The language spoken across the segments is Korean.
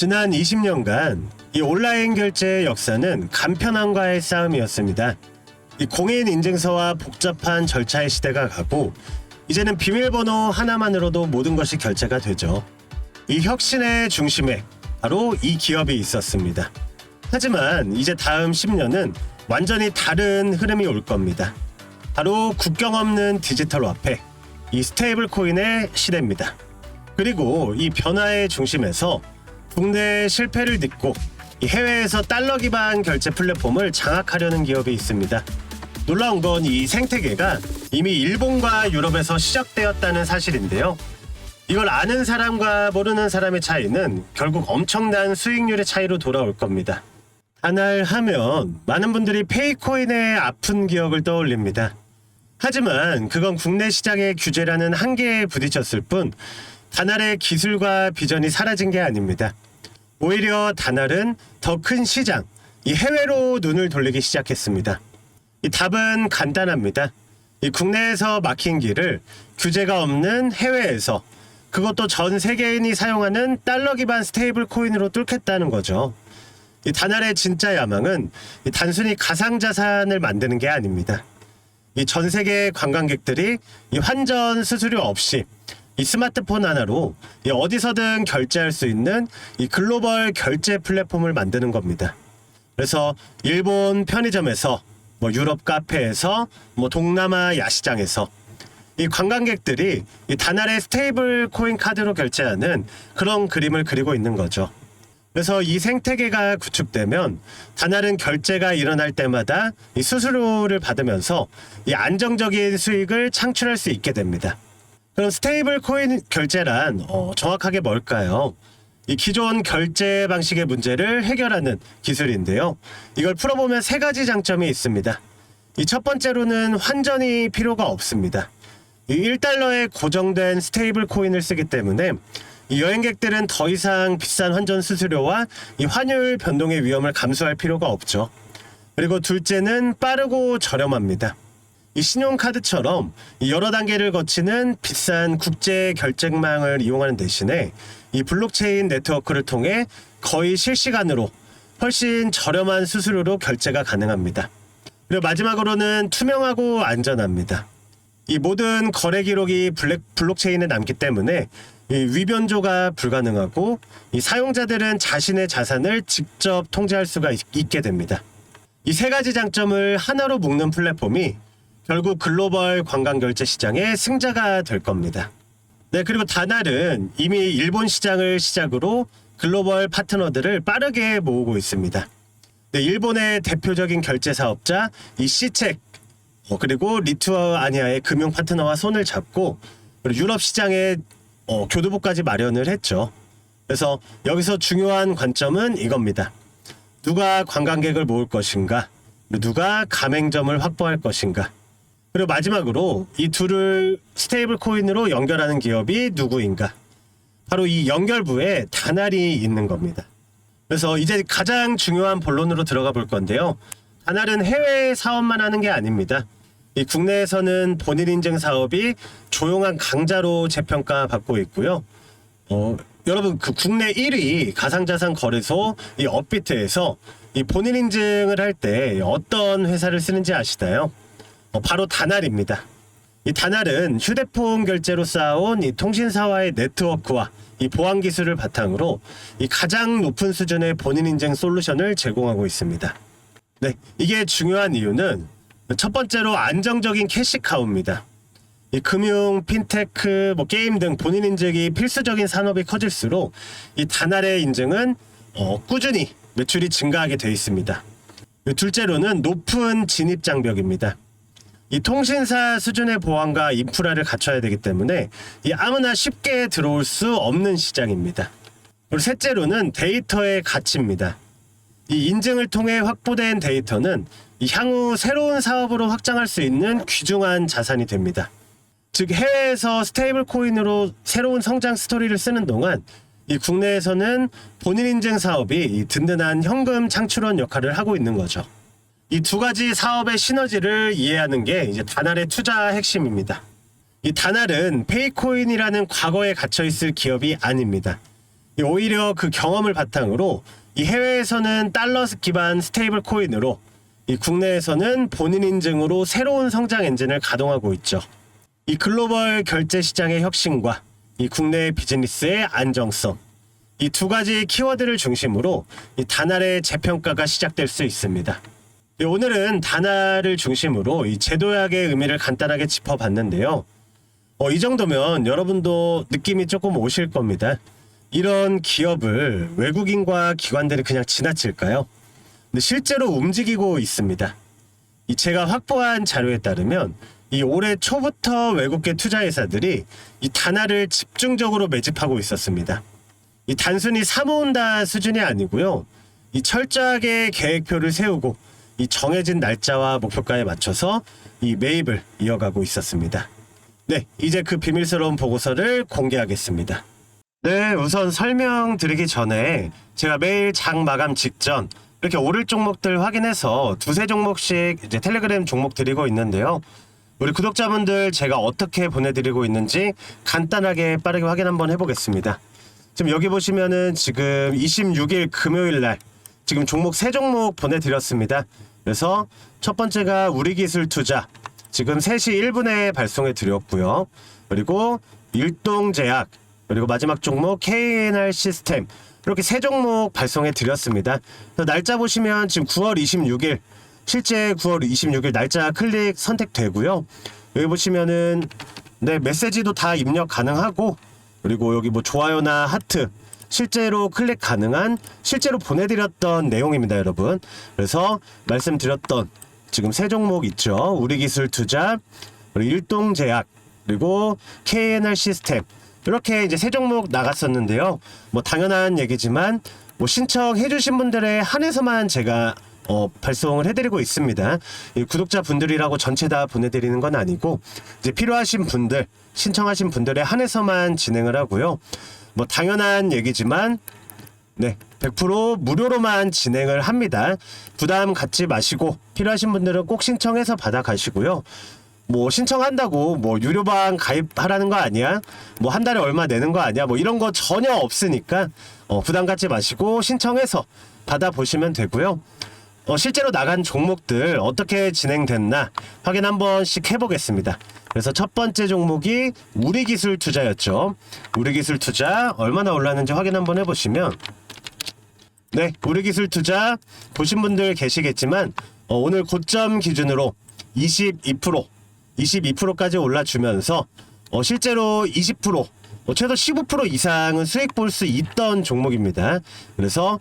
지난 20년간 이 온라인 결제의 역사는 간편함과의 싸움이었습니다. 이 공인 인증서와 복잡한 절차의 시대가 가고 이제는 비밀번호 하나만으로도 모든 것이 결제가 되죠. 이 혁신의 중심에 바로 이 기업이 있었습니다. 하지만 이제 다음 10년은 완전히 다른 흐름이 올 겁니다. 바로 국경 없는 디지털 화폐, 이 스테이블 코인의 시대입니다. 그리고 이 변화의 중심에서 국내의 실패를 딛고 이 해외에서 달러 기반 결제 플랫폼을 장악하려는 기업이 있습니다. 놀라운 건 이 생태계가 이미 일본과 유럽에서 시작되었다는 사실인데요. 이걸 아는 사람과 모르는 사람의 차이는 결국 엄청난 수익률의 차이로 돌아올 겁니다. 하날 하면 많은 분들이 페이코인의 아픈 기억을 떠올립니다. 하지만 그건 국내 시장의 규제라는 한계에 부딪혔을 뿐 다날의 기술과 비전이 사라진 게 아닙니다. 오히려 다날은 더 큰 시장, 이 해외로 눈을 돌리기 시작했습니다. 이 답은 간단합니다. 이 국내에서 막힌 길을 규제가 없는 해외에서 그것도 전 세계인이 사용하는 달러 기반 스테이블 코인으로 뚫겠다는 거죠. 이 다날의 진짜 야망은 이 단순히 가상 자산을 만드는 게 아닙니다. 이 전 세계 관광객들이 이 환전 수수료 없이 이 스마트폰 하나로 이 어디서든 결제할 수 있는 이 글로벌 결제 플랫폼을 만드는 겁니다. 그래서 일본 편의점에서 뭐 유럽 카페에서 뭐 동남아 야시장에서 이 관광객들이 이 다날의 스테이블 코인 카드로 결제하는 그런 그림을 그리고 있는 거죠. 그래서 이 생태계가 구축되면 다날은 결제가 일어날 때마다 이 수수료를 받으면서 이 안정적인 수익을 창출할 수 있게 됩니다. 그럼 스테이블 코인 결제란 어, 정확하게 뭘까요? 이 기존 결제 방식의 문제를 해결하는 기술인데요. 이걸 풀어보면 세 가지 장점이 있습니다. 이 첫 번째로는 환전이 필요가 없습니다. 이 1달러의 고정된 스테이블 코인을 쓰기 때문에 이 여행객들은 더 이상 비싼 환전 수수료와 이 환율 변동의 위험을 감수할 필요가 없죠. 그리고 둘째는 빠르고 저렴합니다. 이 신용카드처럼 이 여러 단계를 거치는 비싼 국제 결제망을 이용하는 대신에 이 블록체인 네트워크를 통해 거의 실시간으로 훨씬 저렴한 수수료로 결제가 가능합니다. 그리고 마지막으로는 투명하고 안전합니다. 이 모든 거래 기록이 블랙, 블록체인에 남기 때문에 이 위변조가 불가능하고 이 사용자들은 자신의 자산을 직접 통제할 수가 있, 있게 됩니다. 이 세 가지 장점을 하나로 묶는 플랫폼이 결국 글로벌 관광 결제 시장의 승자가 될 겁니다. 네, 그리고 다날은 이미 일본 시장을 시작으로 글로벌 파트너들을 빠르게 모으고 있습니다. 네, 일본의 대표적인 결제 사업자 이 시책 어, 그리고 리투아니아의 금융 파트너와 손을 잡고 그리고 유럽 시장에 어, 교두보까지 마련을 했죠. 그래서 여기서 중요한 관점은 이겁니다. 누가 관광객을 모을 것인가, 누가 가맹점을 확보할 것인가. 그리고 마지막으로 이 둘을 스테이블 코인으로 연결하는 기업이 누구인가. 바로 이 연결부에 다날이 있는 겁니다. 그래서 이제 가장 중요한 본론으로 들어가 볼 건데요. 다날은 해외 사업만 하는 게 아닙니다. 이 국내에서는 본인 인증 사업이 조용한 강자로 재평가 받고 있고요. 어, 여러분 그 국내 1위 가상자산 거래소 이 업비트에서 이 본인 인증을 할 때 어떤 회사를 쓰는지 아시나요? 어, 바로 다날입니다. 이 다날은 휴대폰 결제로 쌓아온 이 통신사와의 네트워크와 이 보안 기술을 바탕으로 이 가장 높은 수준의 본인 인증 솔루션을 제공하고 있습니다. 네, 이게 중요한 이유는 첫 번째로 안정적인 캐시카우입니다. 이 금융, 핀테크, 뭐 게임 등 본인 인증이 필수적인 산업이 커질수록 이 다날의 인증은 어, 꾸준히 매출이 증가하게 되어 있습니다. 둘째로는 높은 진입 장벽입니다. 이 통신사 수준의 보안과 인프라를 갖춰야 되기 때문에 이 아무나 쉽게 들어올 수 없는 시장입니다. 그리고 셋째로는 데이터의 가치입니다. 이 인증을 통해 확보된 데이터는 이 향후 새로운 사업으로 확장할 수 있는 귀중한 자산이 됩니다. 즉 해외에서 스테이블 코인으로 새로운 성장 스토리를 쓰는 동안 이 국내에서는 본인 인증 사업이 이 든든한 현금 창출원 역할을 하고 있는 거죠. 이 두 가지 사업의 시너지를 이해하는 게 이제 다날의 투자 핵심입니다. 이 다날은 페이코인이라는 과거에 갇혀 있을 기업이 아닙니다. 이 오히려 그 경험을 바탕으로 이 해외에서는 달러 기반 스테이블 코인으로 이 국내에서는 본인 인증으로 새로운 성장 엔진을 가동하고 있죠. 이 글로벌 결제 시장의 혁신과 이 국내 비즈니스의 안정성 이 두 가지 키워드를 중심으로 이 단알의 재평가가 시작될 수 있습니다. 예, 오늘은 단알을 중심으로 이 제도약의 의미를 간단하게 짚어봤는데요. 어, 이 정도면 여러분도 느낌이 조금 오실 겁니다. 이런 기업을 외국인과 기관들이 그냥 지나칠까요? 근데 실제로 움직이고 있습니다. 이 제가 확보한 자료에 따르면 이 올해 초부터 외국계 투자회사들이 이 단알을 집중적으로 매집하고 있었습니다. 이 단순히 사모은다 수준이 아니고요. 이 철저하게 계획표를 세우고 이 정해진 날짜와 목표가에 맞춰서 이 매입을 이어가고 있었습니다. 네, 이제 그 비밀스러운 보고서를 공개하겠습니다. 네, 우선 설명드리기 전에 제가 매일 장 마감 직전 이렇게 오를 종목들 확인해서 두세 종목씩 이제 텔레그램 종목 드리고 있는데요. 우리 구독자분들 제가 어떻게 보내드리고 있는지 간단하게 빠르게 확인 한번 해보겠습니다. 지금 여기 보시면은 지금 26일 금요일 날 지금 종목 세 종목 보내드렸습니다. 그래서 첫 번째가 우리 기술 투자 지금 3시 1분에 발송해 드렸고요. 그리고 일동제약 그리고 마지막 종목 KNR 시스템 이렇게 세 종목 발송해 드렸습니다. 날짜 보시면 지금 9월 26일 실제 9월 26일 날짜 클릭 선택되고요. 여기 보시면은 네 메시지도 다 입력 가능하고 그리고 여기 뭐 좋아요나 하트 실제로 클릭 가능한 실제로 보내드렸던 내용입니다, 여러분. 그래서 말씀드렸던 지금 세 종목 있죠. 우리기술 투자, 그리고 일동제약, 그리고 KNR 시스템 이렇게 이제 세 종목 나갔었는데요. 뭐 당연한 얘기지만 뭐 신청해주신 분들에 한해서만 제가 어, 발송을 해드리고 있습니다. 이 구독자 분들이라고 전체 다 보내드리는 건 아니고 이제 필요하신 분들 신청하신 분들에 한해서만 진행을 하고요. 뭐 당연한 얘기지만 네, 100% 무료로만 진행을 합니다. 부담 갖지 마시고 필요하신 분들은 꼭 신청해서 받아 가시고요. 뭐 신청한다고 뭐 유료방 가입하라는 거 아니야? 뭐 한 달에 얼마 내는 거 아니야? 뭐 이런 거 전혀 없으니까 어, 부담 갖지 마시고 신청해서 받아 보시면 되고요. 어, 실제로 나간 종목들 어떻게 진행됐나 확인 한 번씩 해보겠습니다. 그래서 첫 번째 종목이 우리기술 투자였죠. 우리기술 투자 얼마나 올랐는지 확인 한번 해보시면 네, 우리기술 투자 보신 분들 계시겠지만 어, 오늘 고점 기준으로 22% 22%까지 올라주면서 어, 실제로 20% 어, 최소 15% 이상은 수익 볼 수 있던 종목입니다. 그래서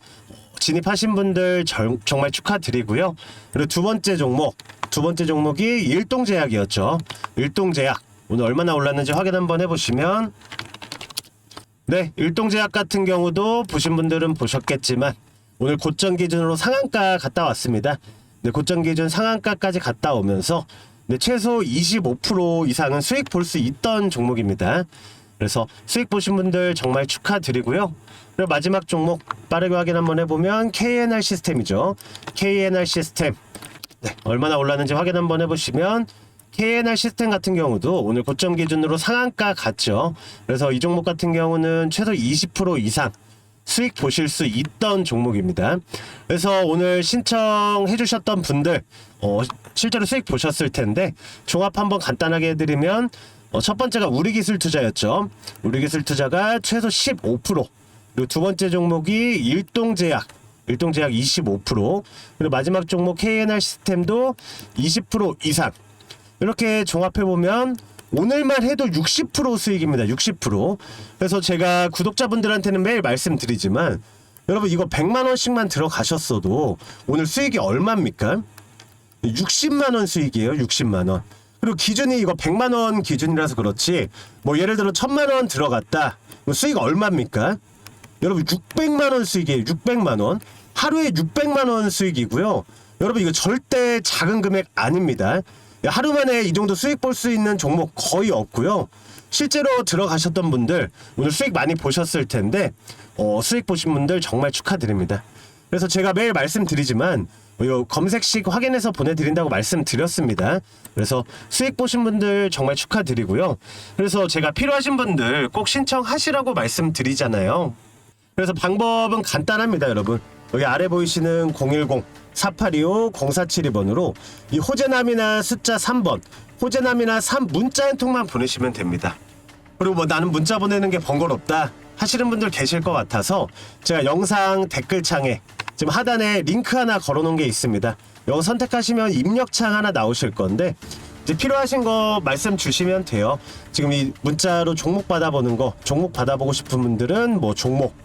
진입하신 분들 절- 정말 축하드리고요. 그리고 두 번째 종목, 두 번째 종목이 일동제약이었죠. 일동제약 오늘 얼마나 올랐는지 확인 한번 해보시면 네, 일동제약 같은 경우도 보신 분들은 보셨겠지만 오늘 고점 기준으로 상한가 갔다 왔습니다. 네, 고점 기준 상한가까지 갔다 오면서 네, 최소 25% 이상은 수익 볼 수 있던 종목입니다. 그래서 수익 보신 분들 정말 축하드리고요. 그리고 마지막 종목 빠르게 확인 한번 해보면 KNR 시스템이죠. KNR 시스템 네, 얼마나 올랐는지 확인 한번 해보시면 KNR 시스템 같은 경우도 오늘 고점 기준으로 상한가 갔죠. 그래서 이 종목 같은 경우는 최소 20% 이상 수익 보실 수 있던 종목입니다. 그래서 오늘 신청해 주셨던 분들 어, 실제로 수익 보셨을 텐데 종합 한번 간단하게 해드리면 어, 첫 번째가 우리 기술 투자였죠. 우리 기술 투자가 최소 15% 그리고 두 번째 종목이 일동제약 일동제약 25% 그리고 마지막 종목 KNR 시스템도 20% 이상 이렇게 종합해 보면 오늘만 해도 60% 수익입니다. 60%. 그래서 제가 구독자분들한테는 매일 말씀드리지만 여러분 이거 100만 원씩만 들어가셨어도 오늘 수익이 얼마입니까? 60만 원 수익이에요. 60만 원. 그리고 기준이 이거 100만 원 기준이라서 그렇지. 뭐 예를 들어 1000만 원 들어갔다. 그럼 수익 얼마입니까? 여러분 600만 원 수익이에요. 600만 원. 하루에 600만 원 수익이고요. 여러분 이거 절대 작은 금액 아닙니다. 하루 만에 이 정도 수익 볼 수 있는 종목 거의 없고요. 실제로 들어가셨던 분들 오늘 수익 많이 보셨을 텐데 어, 수익 보신 분들 정말 축하드립니다. 그래서 제가 매일 말씀드리지만 요 검색식 확인해서 보내드린다고 말씀드렸습니다. 그래서 수익 보신 분들 정말 축하드리고요. 그래서 제가 필요하신 분들 꼭 신청하시라고 말씀드리잖아요. 그래서 방법은 간단합니다, 여러분. 여기 아래 보이시는 010 4825 0472번으로 이 호재남이나 숫자 3번, 호재남이나 3 문자 한 통만 보내시면 됩니다. 그리고 뭐 나는 문자 보내는 게 번거롭다 하시는 분들 계실 것 같아서 제가 영상 댓글창에 지금 하단에 링크 하나 걸어놓은 게 있습니다. 이거 선택하시면 입력창 하나 나오실 건데 이제 필요하신 거 말씀 주시면 돼요. 지금 이 문자로 종목 받아보는 거 종목 받아보고 싶은 분들은 뭐 종목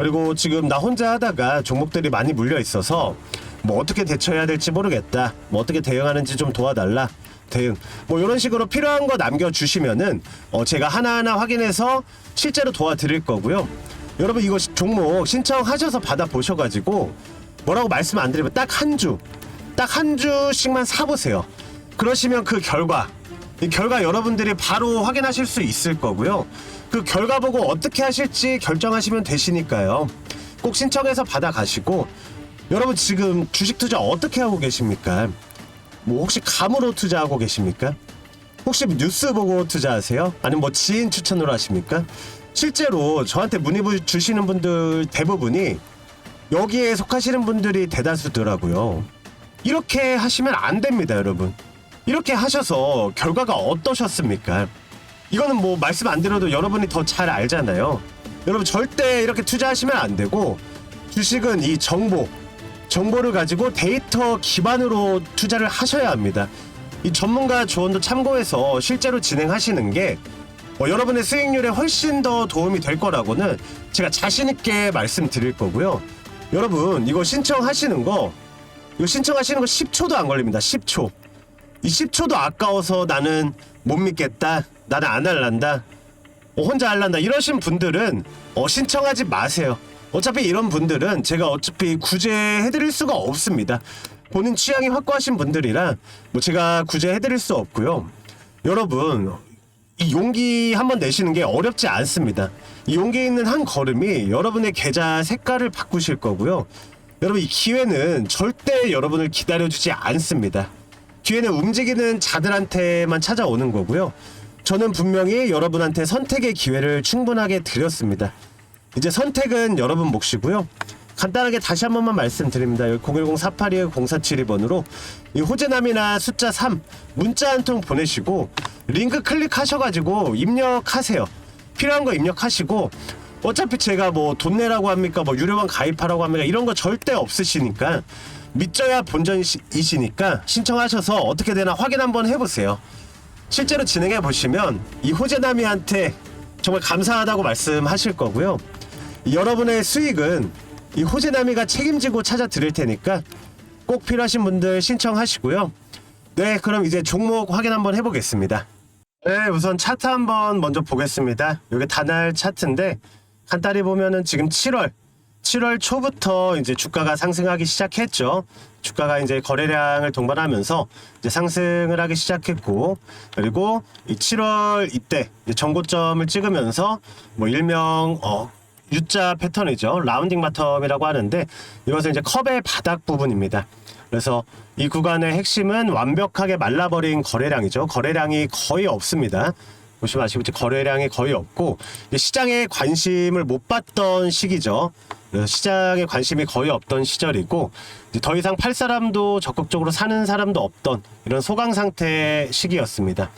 그리고 지금 나 혼자 하다가 종목들이 많이 물려 있어서 뭐 어떻게 대처해야 될지 모르겠다. 뭐 어떻게 대응하는지 좀 도와달라. 대응. 뭐 이런 식으로 필요한 거 남겨주시면은 어 제가 하나하나 확인해서 실제로 도와드릴 거고요. 여러분 이거 시- 종목 신청하셔서 받아 보셔가지고 뭐라고 말씀 안 드리면 딱 한 주, 딱 한 주씩만 사보세요. 그러시면 그 결과 이 결과 여러분들이 바로 확인하실 수 있을 거고요. 그 결과 보고 어떻게 하실지 결정하시면 되시니까요. 꼭 신청해서 받아가시고 여러분 지금 주식 투자 어떻게 하고 계십니까? 뭐 혹시 감으로 투자하고 계십니까? 혹시 뉴스 보고 투자하세요? 아니면 뭐 지인 추천으로 하십니까? 실제로 저한테 문의 부- 주시는 분들 대부분이 여기에 속하시는 분들이 대다수더라고요. 이렇게 하시면 안 됩니다, 여러분. 이렇게 하셔서 결과가 어떠셨습니까? 이거는 뭐 말씀 안 드려도 여러분이 더 잘 알잖아요. 여러분 절대 이렇게 투자하시면 안 되고 주식은 이 정보, 정보를 가지고 데이터 기반으로 투자를 하셔야 합니다. 이 전문가 조언도 참고해서 실제로 진행하시는 게 어, 여러분의 수익률에 훨씬 더 도움이 될 거라고는 제가 자신 있게 말씀드릴 거고요. 여러분 이거 신청하시는 거 이거 신청하시는 거 10초도 안 걸립니다. 10초. 이 10초도 아까워서 나는 못 믿겠다. 나는 안 할란다. 어, 혼자 할란다. 이러신 분들은 어, 신청하지 마세요. 어차피 이런 분들은 제가 어차피 구제해드릴 수가 없습니다. 본인 취향이 확고하신 분들이라 뭐 제가 구제해드릴 수 없고요. 여러분 이 용기 한번 내시는 게 어렵지 않습니다. 이 용기 있는 한 걸음이 여러분의 계좌 색깔을 바꾸실 거고요. 여러분 이 기회는 절대 여러분을 기다려주지 않습니다. 기회는 움직이는 자들한테만 찾아오는 거고요. 저는 분명히 여러분한테 선택의 기회를 충분하게 드렸습니다. 이제 선택은 여러분 몫이고요. 간단하게 다시 한 번만 말씀드립니다. 010-482-0472번으로 이 호재남이나 숫자 3 문자 한 통 보내시고 링크 클릭하셔가지고 입력하세요. 필요한 거 입력하시고 어차피 제가 뭐 돈 내라고 합니까? 뭐 유료방 가입하라고 합니까? 이런 거 절대 없으시니까 믿져야 본전이시니까 신청하셔서 어떻게 되나 확인 한번 해보세요. 실제로 진행해 보시면 이 호재남이한테 정말 감사하다고 말씀하실 거고요. 여러분의 수익은 이 호재남이가 책임지고 찾아 드릴 테니까 꼭 필요하신 분들 신청하시고요. 네, 그럼 이제 종목 확인 한번 해보겠습니다. 네, 우선 차트 한번 먼저 보겠습니다. 이게 단알 차트인데 간단히 보면은 지금 7월 7월 초부터 이제 주가가 상승하기 시작했죠. 주가가 이제 거래량을 동반하면서 이제 상승을 하기 시작했고 그리고 이 7월 이때 전고점을 찍으면서 뭐 일명 어 U자 패턴이죠. 라운딩 바텀이라고 하는데 이것은 이제 컵의 바닥 부분입니다. 그래서 이 구간의 핵심은 완벽하게 말라버린 거래량이죠. 거래량이 거의 없습니다. 보시면 아시겠지 거래량이 거의 없고 시장에 관심을 못 받던 시기죠. 시장에 관심이 거의 없던 시절이고 더 이상 팔 사람도 적극적으로 사는 사람도 없던 이런 소강 상태 시기였습니다.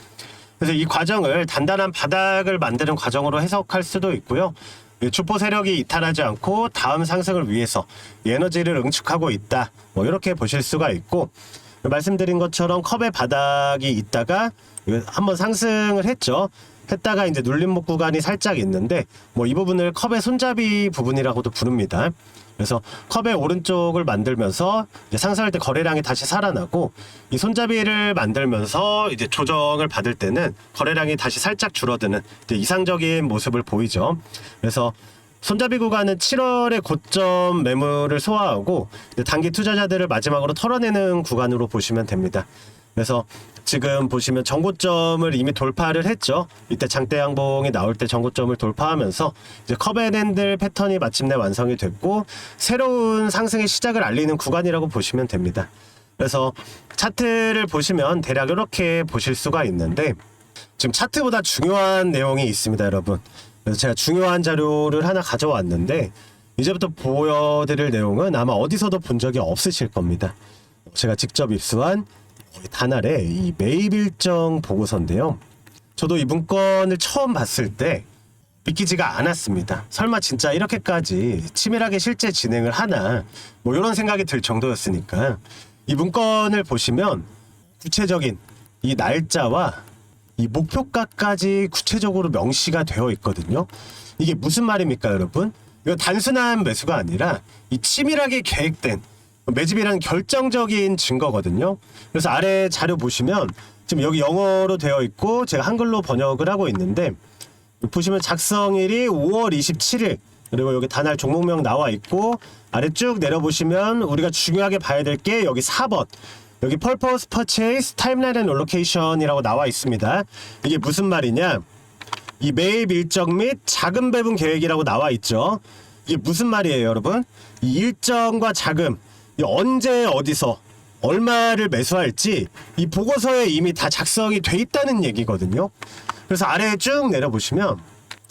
그래서 이 과정을 단단한 바닥을 만드는 과정으로 해석할 수도 있고요. 이 주포 세력이 이탈하지 않고 다음 상승을 위해서 이 에너지를 응축하고 있다. 뭐 이렇게 보실 수가 있고 말씀드린 것처럼 컵의 바닥이 있다가 이거 한번 상승을 했죠. 했다가 이제 눌림목 구간이 살짝 있는데 뭐 이 부분을 컵의 손잡이 부분이라고도 부릅니다. 그래서 컵의 오른쪽을 만들면서 상승할 때 거래량이 다시 살아나고 이 손잡이를 만들면서 이제 조정을 받을 때는 거래량이 다시 살짝 줄어드는 이상적인 모습을 보이죠. 그래서 손잡이 구간은 7월에 고점 매물을 소화하고 단기 투자자들을 마지막으로 털어내는 구간으로 보시면 됩니다. 그래서 지금 보시면 정고점을 이미 돌파를 했죠. 이때 장대 양봉이 나올 때 정고점을 돌파하면서 이제 컵앤핸들 패턴이 마침내 완성이 됐고 새로운 상승의 시작을 알리는 구간이라고 보시면 됩니다. 그래서 차트를 보시면 대략 이렇게 보실 수가 있는데 지금 차트보다 중요한 내용이 있습니다, 여러분. 그래서 제가 중요한 자료를 하나 가져왔는데 이제부터 보여드릴 내용은 아마 어디서도 본 적이 없으실 겁니다. 제가 직접 입수한 단알의 이 매입 일정 보고서인데요. 저도 이 문건을 처음 봤을 때 믿기지가 않았습니다. 설마 진짜 이렇게까지 치밀하게 실제 진행을 하나 뭐 이런 생각이 들 정도였으니까 이 문건을 보시면 구체적인 이 날짜와 이 목표가까지 구체적으로 명시가 되어 있거든요. 이게 무슨 말입니까, 여러분? 이거 단순한 매수가 아니라 이 치밀하게 계획된 매집이란 결정적인 증거거든요. 그래서 아래 자료 보시면 지금 여기 영어로 되어 있고 제가 한글로 번역을 하고 있는데 보시면 작성일이 5월 27일 그리고 여기 단알 종목명 나와 있고 아래 쭉 내려보시면 우리가 중요하게 봐야 될 게 여기 4번 여기 Purpose Purchase Timeline and Allocation이라고 나와 있습니다. 이게 무슨 말이냐? 이 매입 일정 및 자금 배분 계획이라고 나와 있죠. 이게 무슨 말이에요, 여러분? 이 일정과 자금 이 언제 어디서 얼마를 매수할지 이 보고서에 이미 다 작성이 돼 있다는 얘기거든요. 그래서 아래에 쭉 내려보시면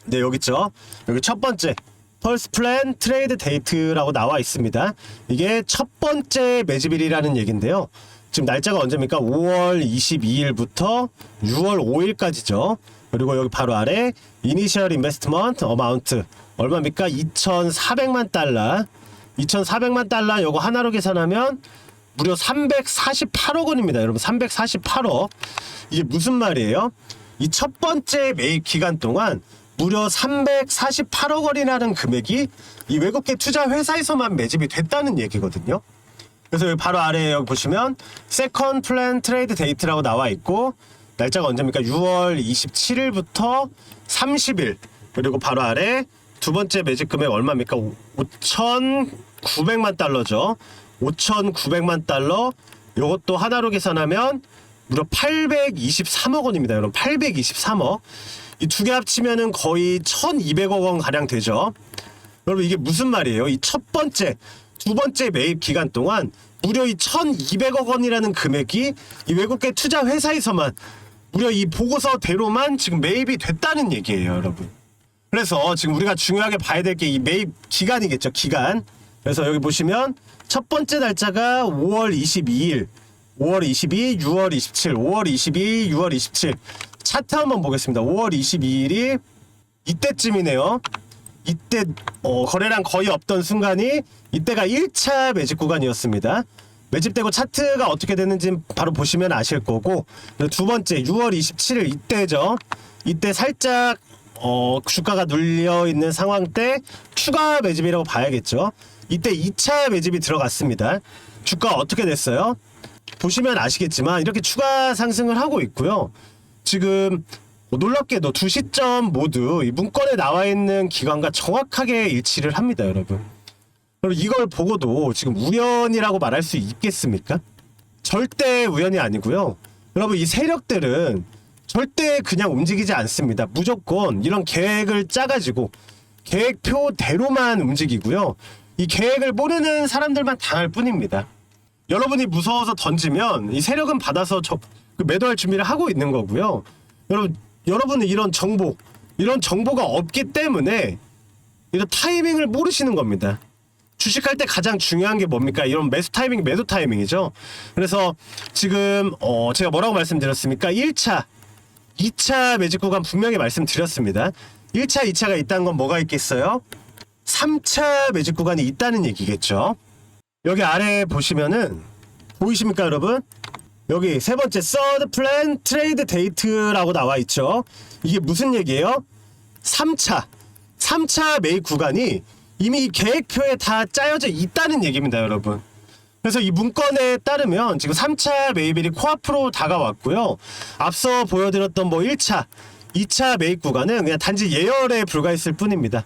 네 여기 있죠. 여기 첫 번째 펄스 플랜 트레이드 데이트라고 나와 있습니다. 이게 첫 번째 매집일이라는 얘긴데요. 지금 날짜가 언제입니까? 5월 22일부터 6월 5일까지죠. 그리고 여기 바로 아래 이니셜 인베스트먼트 어마운트 얼마입니까? 2,400만 달러. 2,400만 달러 요거 하나로 계산하면 무려 348억 원입니다. 여러분 348억. 이게 무슨 말이에요? 이 첫 번째 매입 기간 동안 무려 348억 원이라는 금액이 이 외국계 투자 회사에서만 매집이 됐다는 얘기거든요. 그래서 여기 바로 아래에 여기 보시면 세컨 플랜 트레이드 데이트라고 나와 있고 날짜가 언제입니까? 6월 27일부터 30일 그리고 바로 아래 두 번째 매집 금액 얼마입니까? 5,900만 달러죠. 5,900만 달러 요것도 하나로 계산하면 무려 823억 원입니다. 여러분 823억 이 두 개 합치면은 거의 1,200억 원 가량 되죠. 여러분 이게 무슨 말이에요? 이 첫 번째, 두 번째 매입 기간 동안 무려 이 1,200억 원이라는 금액이 이 외국계 투자 회사에서만 무려 이 보고서대로만 지금 매입이 됐다는 얘기예요, 여러분. 그래서 지금 우리가 중요하게 봐야 될 게 이 매입 기간이겠죠, 기간. 그래서 여기 보시면 첫 번째 날짜가 5월 22일, 5월 22, 6월 27, 5월 22, 6월 27. 차트 한번 보겠습니다. 5월 22일이 이때쯤이네요. 이때 어, 거래량 거의 없던 순간이 이때가 1차 매집 구간이었습니다. 매집되고 차트가 어떻게 됐는지 바로 보시면 아실 거고 두 번째 6월 27일 이때죠. 이때 살짝 어, 주가가 눌려 있는 상황 때 추가 매집이라고 봐야겠죠. 이때 2차 매집이 들어갔습니다. 주가 어떻게 됐어요? 보시면 아시겠지만 이렇게 추가 상승을 하고 있고요. 지금 뭐 놀랍게도 두 시점 모두 이 문건에 나와 있는 기간과 정확하게 일치를 합니다, 여러분. 그럼 이걸 보고도 지금 우연이라고 말할 수 있겠습니까? 절대 우연이 아니고요. 여러분 이 세력들은 절대 그냥 움직이지 않습니다. 무조건 이런 계획을 짜가지고 계획표대로만 움직이고요. 이 계획을 모르는 사람들만 당할 뿐입니다. 여러분이 무서워서 던지면 이 세력은 받아서 저, 그 매도할 준비를 하고 있는 거고요. 여러분, 여러분은 이런 정보, 이런 정보가 없기 때문에 이런 타이밍을 모르시는 겁니다. 주식할 때 가장 중요한 게 뭡니까? 이런 매수 타이밍, 매도 타이밍이죠. 그래서 지금 어 제가 뭐라고 말씀드렸습니까? 1차, 2차 매직 구간 분명히 말씀드렸습니다. 1차, 2차가 있다는 건 뭐가 있겠어요? 3차 매직 구간이 있다는 얘기겠죠. 여기 아래 보시면은 보이십니까, 여러분? 여기 세 번째 서드 플랜 트레이드 데이트라고 나와 있죠. 이게 무슨 얘기예요? 3차. 3차 매입 구간이 이미 계획표에 다 짜여져 있다는 얘기입니다, 여러분. 그래서 이 문건에 따르면 지금 3차 매입일이 코앞으로 다가왔고요. 앞서 보여드렸던 뭐 1차, 2차 매입 구간은 그냥 단지 예열에 불과했을 뿐입니다.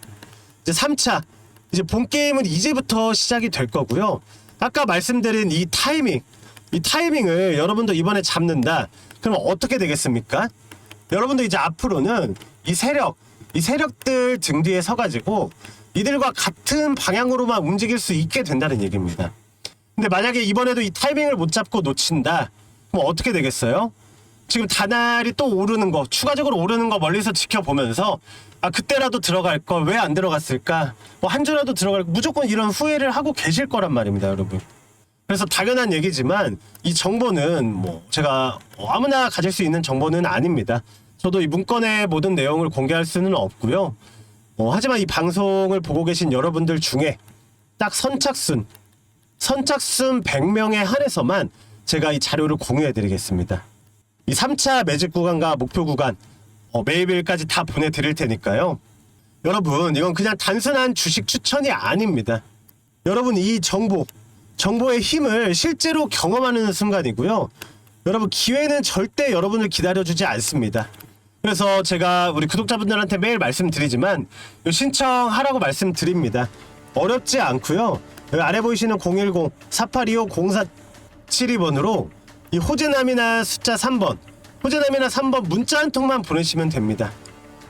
이제 3차 이제 본 게임은 이제부터 시작이 될 거고요. 아까 말씀드린 이 타이밍, 이 타이밍을 여러분도 이번에 잡는다. 그럼 어떻게 되겠습니까? 여러분도 이제 앞으로는 이 세력, 이 세력들 등 뒤에 서가지고 이들과 같은 방향으로만 움직일 수 있게 된다는 얘기입니다. 근데 만약에 이번에도 이 타이밍을 못 잡고 놓친다. 그럼 어떻게 되겠어요? 지금 다날이 또 오르는 거 추가적으로 오르는 거 멀리서 지켜보면서 아 그때라도 들어갈 걸 왜 안 들어갔을까 뭐 한 주라도 들어갈 무조건 이런 후회를 하고 계실 거란 말입니다 여러분 그래서 당연한 얘기지만 이 정보는 뭐 제가 아무나 가질 수 있는 정보는 아닙니다 저도 이 문건의 모든 내용을 공개할 수는 없고요 어, 하지만 이 방송을 보고 계신 여러분들 중에 딱 선착순 선착순 100명에 한해서만 제가 이 자료를 공유해 드리겠습니다. 이 3차 매직 구간과 목표 구간 어, 메일까지 다 보내드릴 테니까요. 여러분 이건 그냥 단순한 주식 추천이 아닙니다. 여러분 이 정보 정보의 힘을 실제로 경험하는 순간이고요. 여러분 기회는 절대 여러분을 기다려주지 않습니다. 그래서 제가 우리 구독자분들한테 매일 말씀드리지만 요 신청하라고 말씀드립니다. 어렵지 않고요. 여기 아래 보이시는 010 4825 0472번으로 이 호재남이나 숫자 3번 호재남이나 3번 문자 한 통만 보내시면 됩니다.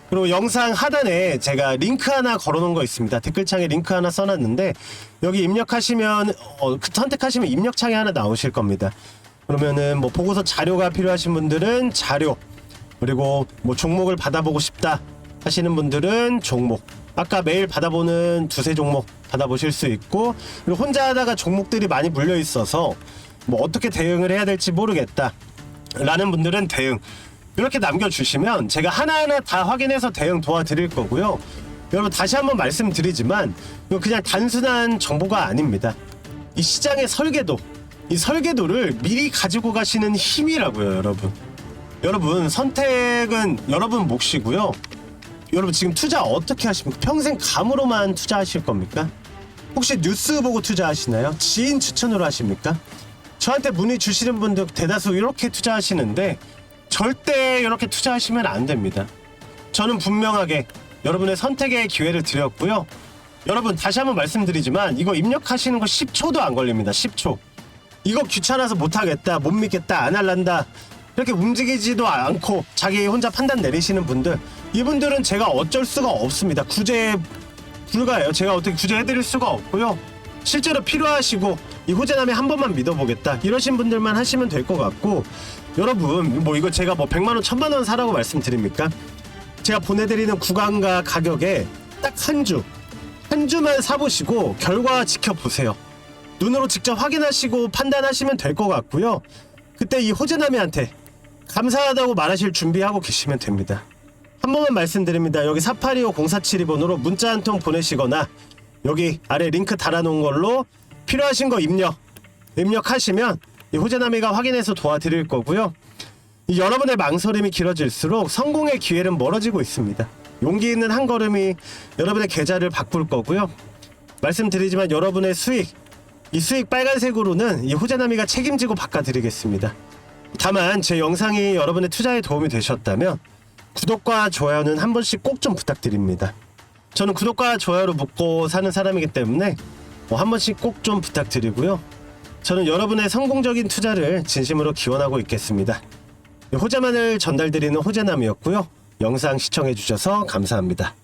그리고 영상 하단에 제가 링크 하나 걸어놓은 거 있습니다. 댓글창에 링크 하나 써놨는데 여기 입력하시면 어, 그 선택하시면 입력창에 하나 나오실 겁니다. 그러면은 뭐 보고서 자료가 필요하신 분들은 자료 그리고 뭐 종목을 받아보고 싶다 하시는 분들은 종목 아까 매일 받아보는 두세 종목 받아보실 수 있고 그리고 혼자 하다가 종목들이 많이 물려 있어서 뭐 어떻게 대응을 해야 될지 모르겠다 라는 분들은 대응 이렇게 남겨주시면 제가 하나하나 다 확인해서 대응 도와드릴 거고요. 여러분 다시 한번 말씀드리지만 이거 그냥 단순한 정보가 아닙니다. 이 시장의 설계도 이 설계도를 미리 가지고 가시는 힘이라고요 여러분. 여러분 선택은 여러분 몫이고요 여러분 지금 투자 어떻게 하십니까 평생 감으로만 투자하실 겁니까 혹시 뉴스 보고 투자하시나요 지인 추천으로 하십니까 저한테 문의 주시는 분들 대다수 이렇게 투자하시는데 절대 이렇게 투자하시면 안 됩니다. 저는 분명하게 여러분의 선택의 기회를 드렸고요. 여러분 다시 한번 말씀드리지만 이거 입력하시는 거 10초도 안 걸립니다. 10초. 이거 귀찮아서 못 하겠다, 못 믿겠다, 안 할란다 이렇게 움직이지도 않고 자기 혼자 판단 내리시는 분들 이분들은 제가 어쩔 수가 없습니다. 구제 불가해요. 제가 어떻게 구제해드릴 수가 없고요. 실제로 필요하시고 이 호재남에 한 번만 믿어보겠다 이러신 분들만 하시면 될 것 같고 여러분 뭐 이거 제가 뭐 100만 원, 1000만 원 사라고 말씀드립니까? 제가 보내드리는 구간과 가격에 딱 한 주, 한 주만 사보시고 결과 지켜보세요. 눈으로 직접 확인하시고 판단하시면 될 것 같고요. 그때 이 호재남이한테 감사하다고 말하실 준비하고 계시면 됩니다. 한 번만 말씀드립니다. 여기 4825 0472번으로 문자 한 통 보내시거나 여기 아래 링크 달아놓은 걸로 필요하신 거 입력 입력하시면 이 호재남이가 확인해서 도와드릴 거고요. 이 여러분의 망설임이 길어질수록 성공의 기회는 멀어지고 있습니다. 용기 있는 한 걸음이 여러분의 계좌를 바꿀 거고요. 말씀드리지만 여러분의 수익 이 수익 빨간색으로는 이 호재남이가 책임지고 바꿔드리겠습니다. 다만 제 영상이 여러분의 투자에 도움이 되셨다면 구독과 좋아요는 한 번씩 꼭 좀 부탁드립니다. 저는 구독과 좋아요로 먹고 사는 사람이기 때문에 뭐 한 번씩 꼭 좀 부탁드리고요. 저는 여러분의 성공적인 투자를 진심으로 기원하고 있겠습니다. 호재만을 전달드리는 호재남이었고요. 영상 시청해주셔서 감사합니다.